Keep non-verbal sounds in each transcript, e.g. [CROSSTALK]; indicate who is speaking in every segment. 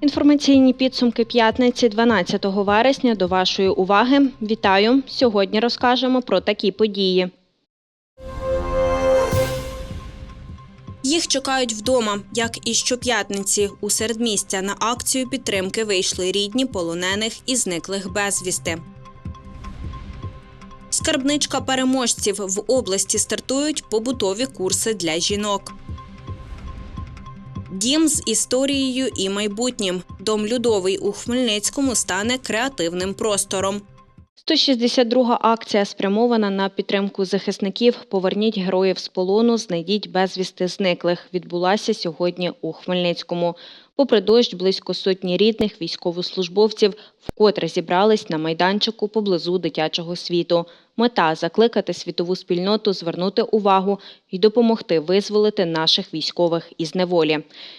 Speaker 1: Інформаційні підсумки п'ятниці 12 вересня до вашої уваги. Вітаю! Сьогодні розкажемо про такі події. Їх чекають вдома, як і щоп'ятниці. У середмістя на акцію підтримки вийшли рідні полонених і зниклих безвісти. Скарбничка переможців в області стартують побутові курси для жінок. Дім з історією і майбутнім. Дом Людовий у Хмельницькому стане креативним простором. 162 акція спрямована на підтримку захисників. Поверніть героїв з полону, знайдіть безвісти зниклих. Відбулася сьогодні у Хмельницькому. Попри дощ, близько сотні рідних військовослужбовців вкотре зібрались на майданчику поблизу дитячого світу. Мета закликати світову спільноту звернути увагу і допомогти визволити наших військових із неволі.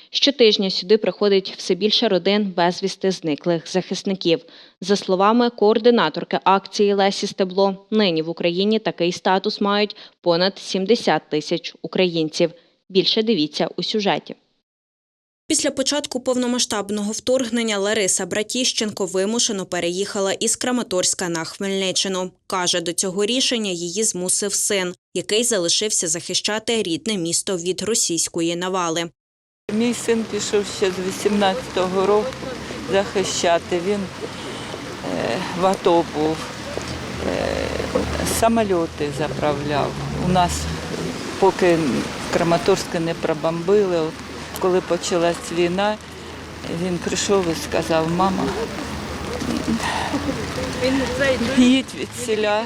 Speaker 1: Щотижня сюди приходить все більше родин безвісти зниклих захисників. За словами координаторки акції Лесі Стебло, нині в Україні такий статус мають понад 70 тисяч українців. Більше дивіться у сюжеті. Після початку повномасштабного вторгнення Лариса Братіщенко вимушено переїхала із Краматорська на Хмельниччину. Каже, до цього рішення її змусив син, який залишився захищати рідне місто від російської навали.
Speaker 2: Мій син пішов ще з 18-го року захищати. Він е, в АТО був, е, самольоти заправляв. У нас поки Краматорське не пробомбили. Коли почалась війна, він прийшов і сказав, мама, їдь від селя.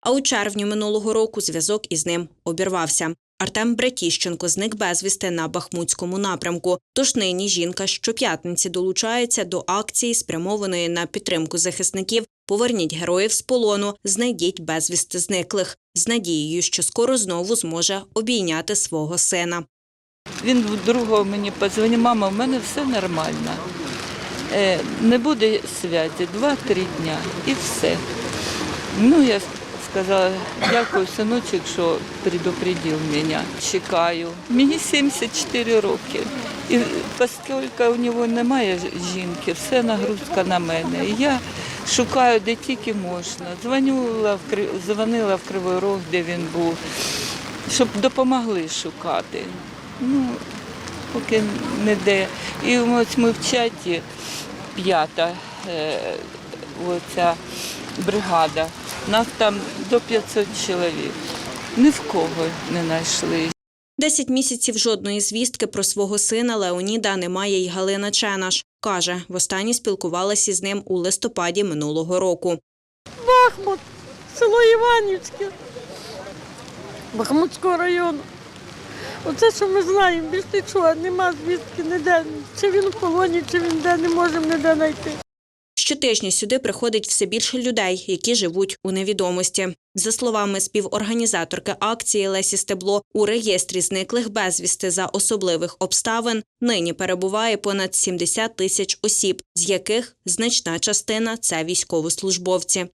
Speaker 1: А у червні минулого року зв'язок із ним обірвався. Артем Братіщенко зник безвісти на Бахмутському напрямку. Тож нині жінка щоп'ятниці долучається до акції, спрямованої на підтримку захисників. Поверніть героїв з полону, знайдіть безвісти зниклих з надією, що скоро знову зможе обійняти свого сина.
Speaker 2: Він вдруге мені подзвонив, мама, в мене все нормально. Е, не буде святі два-три дня і все. Ну, я сказала, дякую, синочок, що предупредив мене. Чекаю. Мені 74 роки. І оскільки у нього немає жінки, все нагрузка на мене. Я шукаю, де тільки можна. Дзвонила в, дзвонила в Кривий Рог, де він був, щоб допомогли шукати. Ну, поки не де. І ось ми в чаті п'ята е, оця бригада. Нас там до 500 чоловік. Ні в кого не знайшли.
Speaker 1: Десять місяців жодної звістки про свого сина Леоніда немає й Галина Ченаш. Каже, востаннє спілкувалася з ним у листопаді минулого року.
Speaker 3: Бахмут, село Іванівське, Бахмутського району. Оце, що ми знаємо, більш нічого, нема звістки ніде. Чи він в полоні, чи він де не можемо ніде знайти.
Speaker 1: Щотижня сюди приходить все більше людей, які живуть у невідомості. За словами співорганізаторки акції Лесі Стебло, у реєстрі зниклих безвісти за особливих обставин нині перебуває понад 70 тисяч осіб, з яких значна частина це військовослужбовці.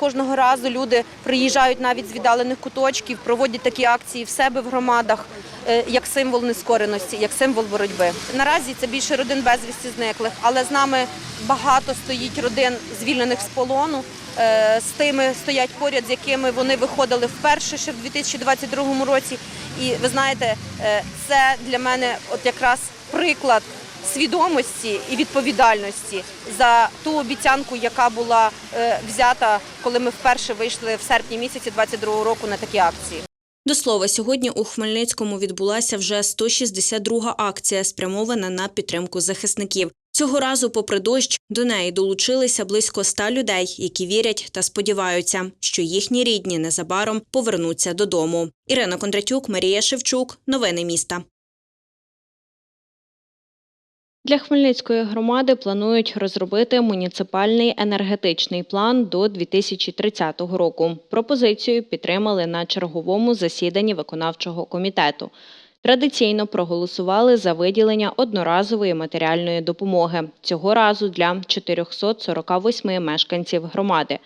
Speaker 4: Кожного разу люди приїжджають навіть з віддалених куточків, проводять такі акції в себе в громадах е, як символ нескореності, як символ боротьби. Наразі це більше родин безвісті зниклих, але з нами багато стоїть родин звільнених з полону. е, З тими стоять поряд, з якими вони виходили вперше ще в 2022 році. І ви знаєте, е, це для мене от якраз приклад свідомості і відповідальності за ту обіцянку, яка була е, взята, коли ми вперше вийшли в серпні місяці 22 року на такі акції.
Speaker 1: До слова, сьогодні у Хмельницькому відбулася вже 162-га акція, спрямована на підтримку захисників. Цього разу, попри дощ, до неї долучилися близько ста людей, які вірять та сподіваються, що їхні рідні незабаром повернуться додому. Ірина Кондратюк, Марія Шевчук. Новини міста. Для Хмельницької громади планують розробити муніципальний енергетичний план до 2030 року. Пропозицію підтримали на черговому засіданні виконавчого комітету. Традиційно проголосували за виділення одноразової матеріальної допомоги цього разу для 448 мешканців громади.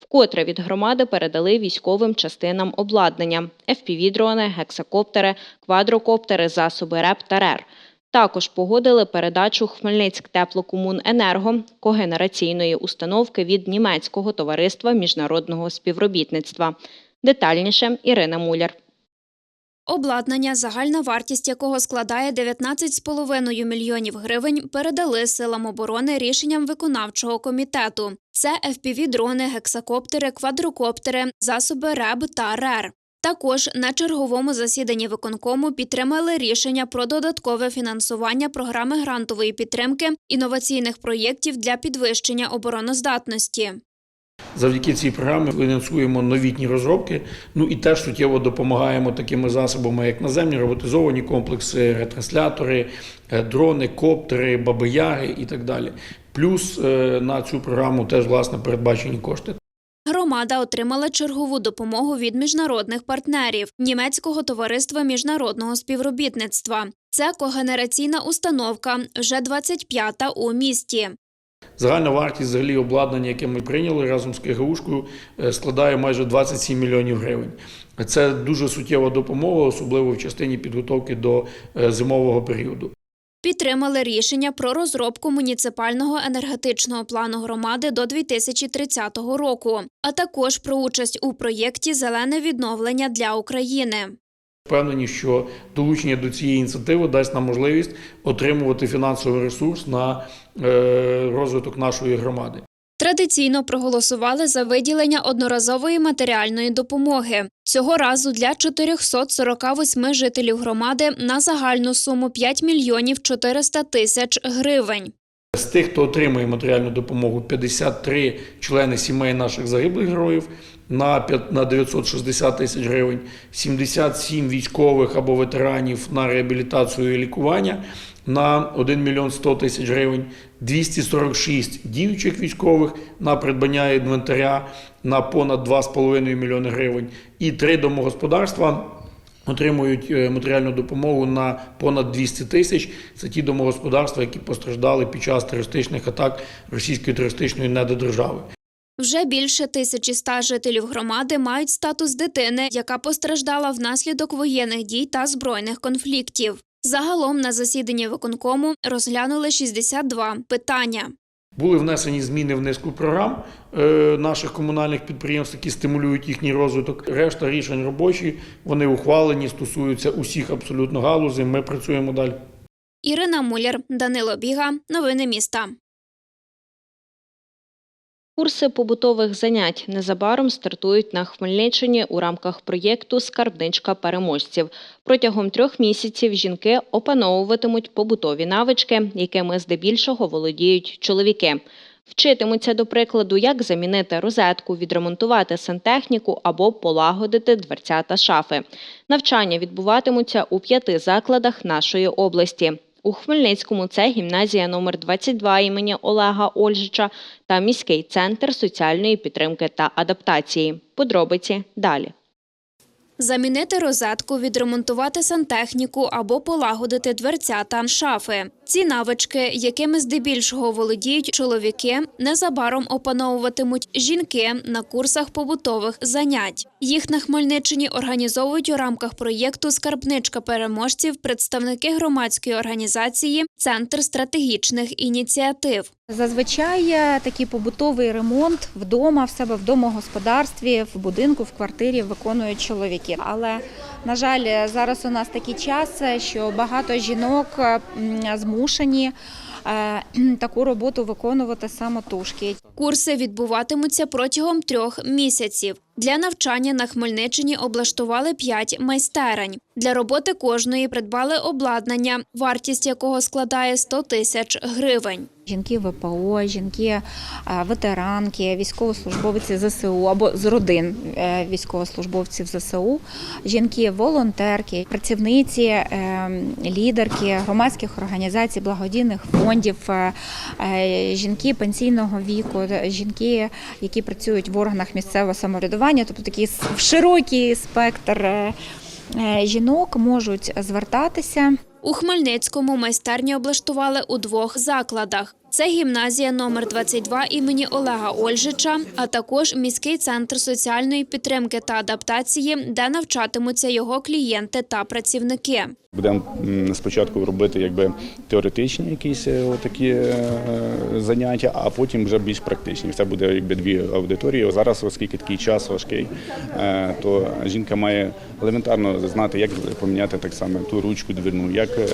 Speaker 1: Вкотре від громади передали військовим частинам обладнання – FPV-дрони, гексакоптери, квадрокоптери, засоби РЕП та РЕР. Також погодили передачу Хмельницьк теплокомуненерго когенераційної установки від німецького товариства міжнародного співробітництва. Детальніше Ірина Муляр.
Speaker 5: Обладнання, загальна вартість якого складає 19,5 мільйонів гривень, передали силам оборони рішенням виконавчого комітету. Це FPV-дрони, гексакоптери, квадрокоптери, засоби РЕБ та РЕР. Також на черговому засіданні виконкому підтримали рішення про додаткове фінансування програми грантової підтримки інноваційних проєктів для підвищення обороноздатності.
Speaker 6: Завдяки цій програмі фінансуємо новітні розробки. Ну і теж суттєво допомагаємо такими засобами, як наземні роботизовані комплекси, ретранслятори, е, дрони, коптери, бабияги і так далі. Плюс е, на цю програму теж власне передбачені кошти.
Speaker 5: Громада отримала чергову допомогу від міжнародних партнерів німецького товариства міжнародного співробітництва. Це когенераційна установка, вже 25-та у місті.
Speaker 6: Загальна вартість взагалі обладнання, яке ми прийняли разом з КГУшкою, е, складає майже 27 мільйонів гривень. Це дуже суттєва допомога, особливо в частині підготовки до е, зимового періоду.
Speaker 5: Підтримали рішення про розробку муніципального енергетичного плану громади до 2030 року, а також про участь у проєкті Зелене відновлення для України.
Speaker 6: Впевнені, що долучення до цієї ініціативи дасть нам можливість отримувати фінансовий ресурс на е, розвиток нашої громади.
Speaker 5: Традиційно проголосували за виділення одноразової матеріальної допомоги. Цього разу для 448 жителів громади на загальну суму 5 мільйонів 400 тисяч гривень.
Speaker 6: З тих, хто отримує матеріальну допомогу, 53 члени сімей наших загиблих героїв на п'ят- на 960 тисяч гривень, 77 військових або ветеранів на реабілітацію і лікування на 1 мільйон 100 тисяч гривень, 246 діючих військових на придбання інвентаря на понад 2,5 мільйони гривень і три домогосподарства отримують е, матеріальну допомогу на понад 200 тисяч. Це ті домогосподарства, які постраждали під час терористичних атак російської терористичної недодержави.
Speaker 5: Вже більше 1100 жителів громади мають статус дитини, яка постраждала внаслідок воєнних дій та збройних конфліктів. Загалом на засіданні виконкому розглянули 62 питання.
Speaker 6: Були внесені зміни в низку програм е, наших комунальних підприємств, які стимулюють їхній розвиток. Решта рішень робочі, вони ухвалені, стосуються усіх абсолютно галузей. Ми працюємо далі.
Speaker 5: Ірина Муляр, Данило Біга. Новини міста.
Speaker 1: Курси побутових занять незабаром стартують на Хмельниччині у рамках проєкту Скарбничка переможців. Протягом трьох місяців жінки опановуватимуть побутові навички, якими здебільшого володіють чоловіки. Вчитимуться, до прикладу, як замінити розетку, відремонтувати сантехніку або полагодити дверця та шафи. Навчання відбуватимуться у п'яти закладах нашої області. У Хмельницькому це гімназія номер 22 імені Олега Ольжича та міський центр соціальної підтримки та адаптації. Подробиці далі.
Speaker 5: Замінити розетку, відремонтувати сантехніку або полагодити дверця та шафи. Ці навички, якими здебільшого володіють чоловіки, незабаром опановуватимуть жінки на курсах побутових занять. Їх на Хмельниччині організовують у рамках проєкту Скарбничка переможців представники громадської організації Центр стратегічних ініціатив.
Speaker 7: Зазвичай е, такий побутовий ремонт вдома, в себе в домогосподарстві, в будинку, в квартирі виконують чоловіки. Але на жаль, зараз у нас такий час, що багато жінок змушені е, [CLEARS THROAT] таку роботу виконувати самотужки.
Speaker 5: Курси відбуватимуться протягом трьох місяців. Для навчання на Хмельниччині облаштували п'ять майстерень. Для роботи кожної придбали обладнання, вартість якого складає 100 тисяч гривень.
Speaker 7: Жінки ВПО, жінки е, ветеранки, військовослужбовці ЗСУ або з родин е, військовослужбовців ЗСУ, жінки волонтерки, працівниці, е, лідерки громадських організацій, благодійних фондів, жінки пенсійного віку, жінки, які працюють в органах місцевого самоврядування, тобто такий широкий спектр. е, Е, Жінок можуть звертатися
Speaker 5: У Хмельницькому майстерні облаштували у двох закладах. Це гімназія номер 22 імені Олега Ольжича, а також міський центр соціальної підтримки та адаптації, де навчатимуться його клієнти та працівники.
Speaker 8: Будемо спочатку робити якби теоретичні якісь е, такі заняття, а потім вже більш практичні. Це буде якби дві аудиторії. Зараз, оскільки такий час важкий, е, то жінка має елементарно знати, як поміняти так само ту ручку двірну, як е,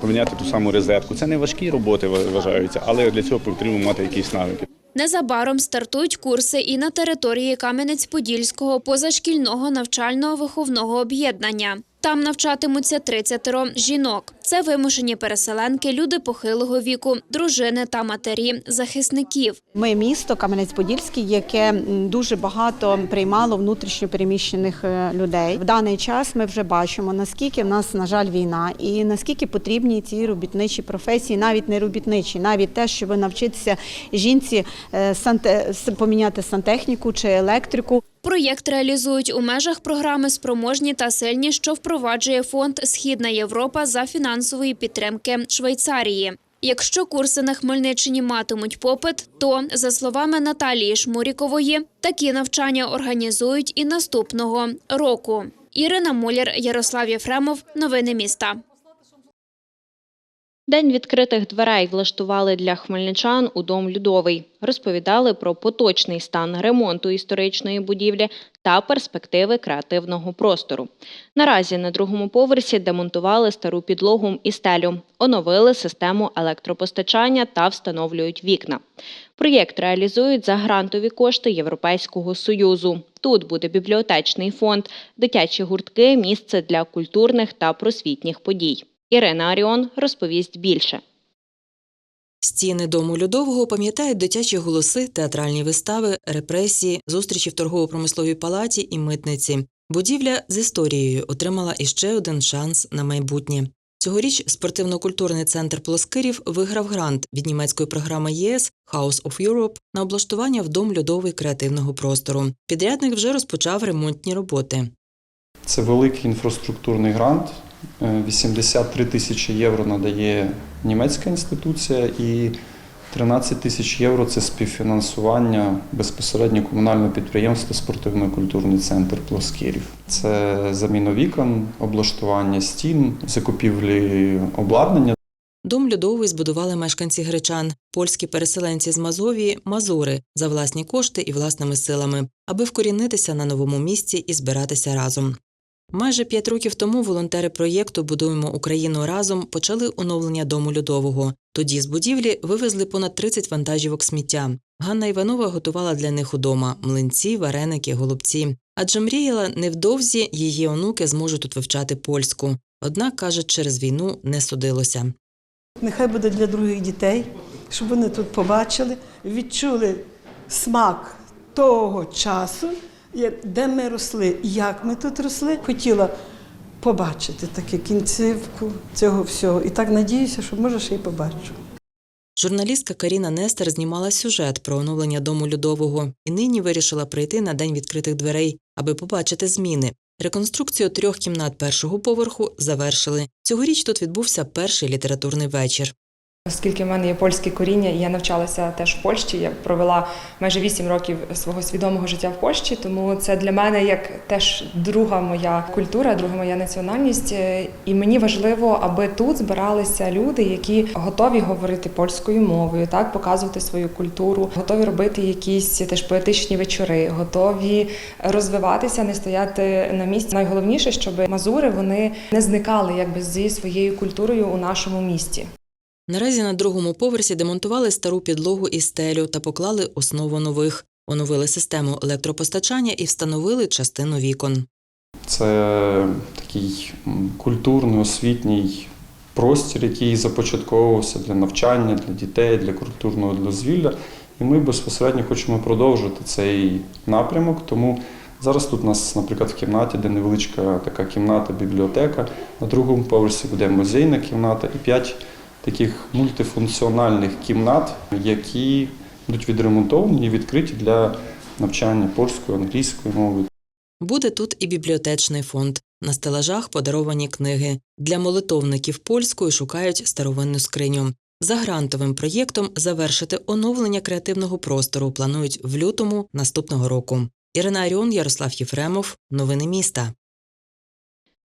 Speaker 8: поміняти ту саму розетку. Це не важкі роботи вважаються, але для цього потрібно мати якісь навики.
Speaker 5: Незабаром стартують курси і на території Кам'янець-Подільського позашкільного навчально-виховного об'єднання. Там навчатимуться 30 жінок. Це вимушені переселенки, люди похилого віку, дружини та матері захисників.
Speaker 9: Ми місто Кам'янець-Подільський, яке дуже багато приймало внутрішньо переміщених е, людей. В даний час ми вже бачимо, наскільки в нас, на жаль, війна, і наскільки потрібні ці робітничі професії, навіть не робітничі, навіть те, щоб навчитися жінці е, поміняти сантехніку чи електрику.
Speaker 5: Проєкт реалізують у межах програми Спроможні та сильні, що впроваджує фонд Східна Європа за фінансової підтримки Швейцарії. Якщо курси на Хмельниччині матимуть попит, то за словами Наталії Шмурікової, такі навчання організують і наступного року. Ірина Муляр, Ярослав Єфремов. Новини міста.
Speaker 1: День відкритих дверей влаштували для хмельничан у Дом Людовий. Розповідали про поточний стан ремонту історичної будівлі та перспективи креативного простору. Наразі на другому поверсі демонтували стару підлогу і стелю, оновили систему електропостачання та встановлюють вікна. Проєкт реалізують за грантові кошти Європейського Союзу. Тут буде бібліотечний фонд, дитячі гуртки, місце для культурних та просвітніх подій. Ірина Аріон розповість більше.
Speaker 10: Стіни дому Людового пам'ятають дитячі голоси, театральні вистави, репресії, зустрічі в торгово-промисловій палаті і митниці. Будівля з історією отримала іще один шанс на майбутнє. Цьогоріч спортивно-культурний центр Плоскирів виграв грант від німецької програми ЄС House of Europe на облаштування в дом льодовий креативного простору. Підрядник вже розпочав ремонтні роботи.
Speaker 11: Це великий інфраструктурний грант. Е, 83 тисячі євро надає німецька інституція і 13 тисяч євро це співфінансування безпосередньо комунального підприємства Спортивно-культурний центр Плоскірів. Це заміна вікон, облаштування стін, закупівлі обладнання.
Speaker 10: Дом льодовий збудували мешканці гречан, польські переселенці з Мазовії, мазури за власні кошти і власними силами, аби вкорінитися на новому місці і збиратися разом. Майже п'ять років тому волонтери проєкту Будуємо Україну разом почали оновлення дому льодового. Тоді з будівлі вивезли понад 30 вантажівок сміття. Ганна Іванова готувала для них удома млинці, вареники, голубці. Адже мріяла невдовзі її онуки зможуть тут вивчати польську. Однак каже, через війну не судилося.
Speaker 12: Нехай буде для других дітей, щоб вони тут побачили, відчули смак того часу, де ми росли, як ми тут росли. Хотіла побачити таку кінцівку цього всього. І так надіюся, що може ще й побачу.
Speaker 10: Журналістка Каріна Нестер знімала сюжет про оновлення дому льодового і нині вирішила прийти на день відкритих дверей, аби побачити зміни. Реконструкцію трьох кімнат першого поверху завершили. Цьогоріч тут відбувся перший літературний вечір.
Speaker 13: Оскільки в мене є польське коріння, і я навчалася теж в Польщі. Я провела майже 8 років свого свідомого життя в Польщі, тому це для мене як теж друга моя культура, друга моя національність. Е, І мені важливо, аби тут збиралися люди, які готові говорити польською мовою, так показувати свою культуру, готові робити якісь теж поетичні вечори, готові розвиватися, не стояти на місці. Найголовніше, щоб мазури вони не зникали якби зі своєю культурою у нашому місті.
Speaker 10: Наразі на другому поверсі демонтували стару підлогу і стелю та поклали основу нових, оновили систему електропостачання і встановили частину вікон.
Speaker 11: Це такий м, культурний освітній простір, який започатковувався для навчання, для дітей, для культурного дозвілля. І ми безпосередньо хочемо продовжити цей напрямок. Тому зараз тут у нас, наприклад, в кімнаті, де невеличка така кімната, бібліотека. На другому поверсі буде музейна кімната і п'ять таких мультифункціональних кімнат, які будуть відремонтовані і відкриті для навчання польської, англійської мови.
Speaker 10: Буде тут і бібліотечний фонд. На стелажах подаровані книги. Для молитовників польською шукають старовинну скриню. За грантовим проєктом завершити оновлення креативного простору планують в лютому наступного року. Ірина Аріон, Ярослав Єфремов. Новини міста.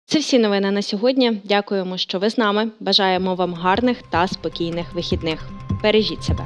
Speaker 1: Це всі новини на сьогодні. Дякуємо, що ви з нами. Бажаємо вам гарних та спокійних вихідних. Бережіть себе.